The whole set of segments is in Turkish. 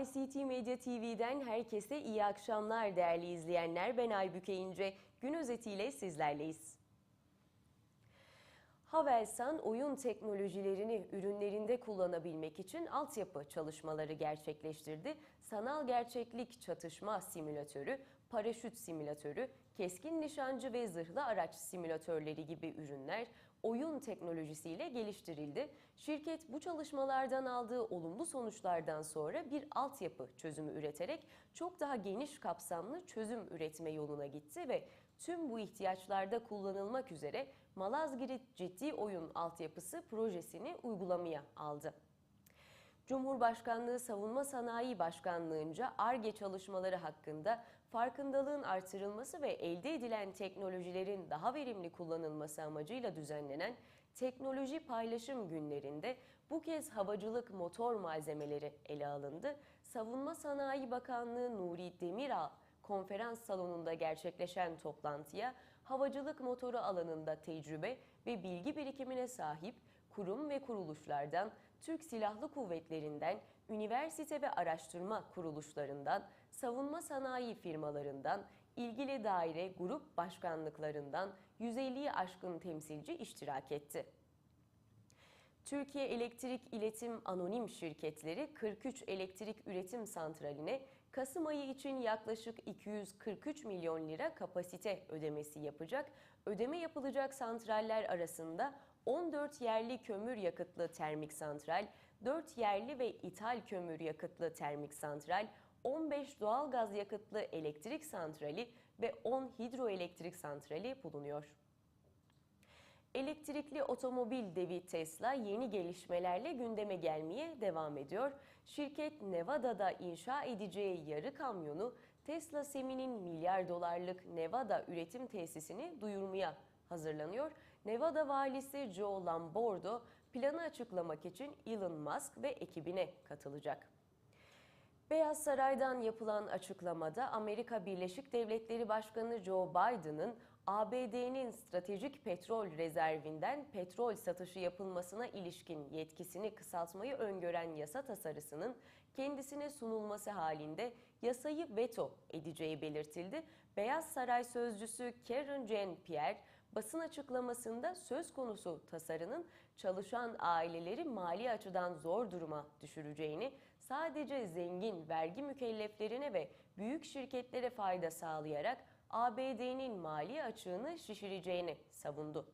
ICT Medya TV'den herkese iyi akşamlar değerli izleyenler. Ben Aybüke İnce. Gün özetiyle sizlerleyiz. Havelsan oyun teknolojilerini ürünlerinde kullanabilmek için altyapı çalışmaları gerçekleştirdi. Sanal gerçeklik çatışma simülatörü, paraşüt simülatörü, keskin nişancı ve zırhlı araç simülatörleri gibi ürünler oyun teknolojisiyle geliştirildi. Şirket bu çalışmalardan aldığı olumlu sonuçlardan sonra bir altyapı çözümü üreterek çok daha geniş kapsamlı çözüm üretme yoluna gitti ve tüm bu ihtiyaçlarda kullanılmak üzere Malazgirt Ciddi Oyun Altyapısı projesini uygulamaya aldı. Cumhurbaşkanlığı Savunma Sanayi Başkanlığı'nca ARGE çalışmaları hakkında farkındalığın artırılması ve elde edilen teknolojilerin daha verimli kullanılması amacıyla düzenlenen teknoloji paylaşım günlerinde bu kez havacılık motor malzemeleri ele alındı. Savunma Sanayi Bakanlığı Nuri Demirağ konferans salonunda gerçekleşen toplantıya havacılık motoru alanında tecrübe ve bilgi birikimine sahip kurum ve kuruluşlardan, Türk Silahlı Kuvvetleri'nden, üniversite ve araştırma kuruluşlarından, savunma sanayi firmalarından, ilgili daire grup başkanlıklarından 150'yi aşkın temsilci iştirak etti. Türkiye Elektrik İletim Anonim Şirketleri 43 elektrik üretim santraline Kasım ayı için yaklaşık 243 milyon lira kapasite ödemesi yapacak. Ödeme yapılacak santraller arasında 14 yerli kömür yakıtlı termik santral, 4 yerli ve ithal kömür yakıtlı termik santral, 15 doğal gaz yakıtlı elektrik santrali ve 10 hidroelektrik santrali bulunuyor. Elektrikli otomobil devi Tesla yeni gelişmelerle gündeme gelmeye devam ediyor. Şirket Nevada'da inşa edeceği yarı kamyonu Tesla Semi'nin milyar dolarlık Nevada üretim tesisini duyurmaya hazırlanıyor. Nevada valisi Joe Lambordo planı açıklamak için Elon Musk ve ekibine katılacak. Beyaz Saray'dan yapılan açıklamada Amerika Birleşik Devletleri Başkanı Joe Biden'ın ABD'nin stratejik petrol rezervinden petrol satışı yapılmasına ilişkin yetkisini kısaltmayı öngören yasa tasarısının kendisine sunulması halinde yasayı veto edeceği belirtildi. Beyaz Saray sözcüsü Karen Jean-Pierre basın açıklamasında söz konusu tasarının çalışan aileleri mali açıdan zor duruma düşüreceğini, sadece zengin vergi mükelleflerine ve büyük şirketlere fayda sağlayarak ABD'nin mali açığını şişireceğini savundu.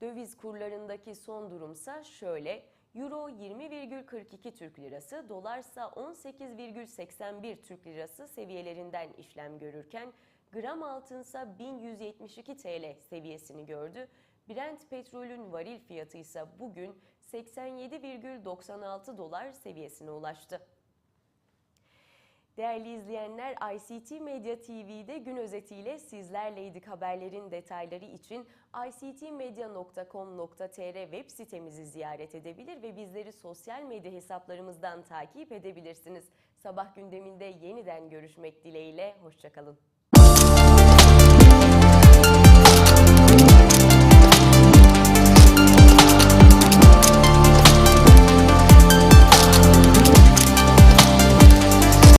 Döviz kurlarındaki son durumsa şöyle. Euro 20,42 Türk Lirası, dolarsa 18,81 Türk Lirası seviyelerinden işlem görürken gram altınsa 1172 TL seviyesini gördü. Brent petrolün varil fiyatı ise bugün 87,96 dolar seviyesine ulaştı. Değerli izleyenler, ICT Medya TV'de gün özetiyle sizlerleydik. Haberlerin detayları için ictmedia.com.tr web sitemizi ziyaret edebilir ve bizleri sosyal medya hesaplarımızdan takip edebilirsiniz. Sabah gündeminde yeniden görüşmek dileğiyle, hoşçakalın. Bye.